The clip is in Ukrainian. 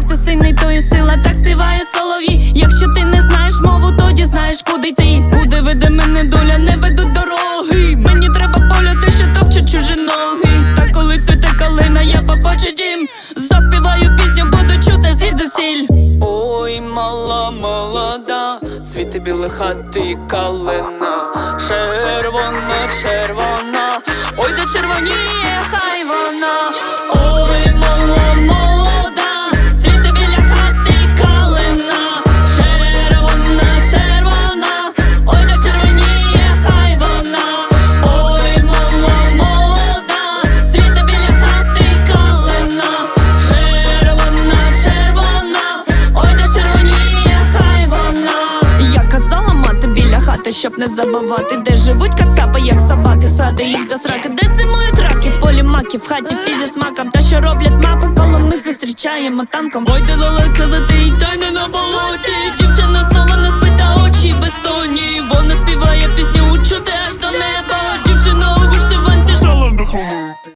любов, ти сильний, то і сила, так співає соловій. Якщо ти не знаєш мову, тоді знаєш, куди йти. Куди веде мене доля, не ведуть дороги. Мені треба поля, те, що топче чужі ноги. Та коли цвіте калина, я побачу дім. Заспіваю пісню, буду чути звідусіль. Ой, мала, молода, цвіти біли хати калина, червона, червона, ой, де червоніє, хай хати, щоб не забувати, де живуть кацапи, як собаки, сади їх до сраки, де зимують раки, в полі маки, в хаті всі зі смаком, та що роблять мапи, коли ми зустрічаємо танком. Ой, ти далеко летить, та й не на болоті, дівчина знову не спить, та очі безсонні.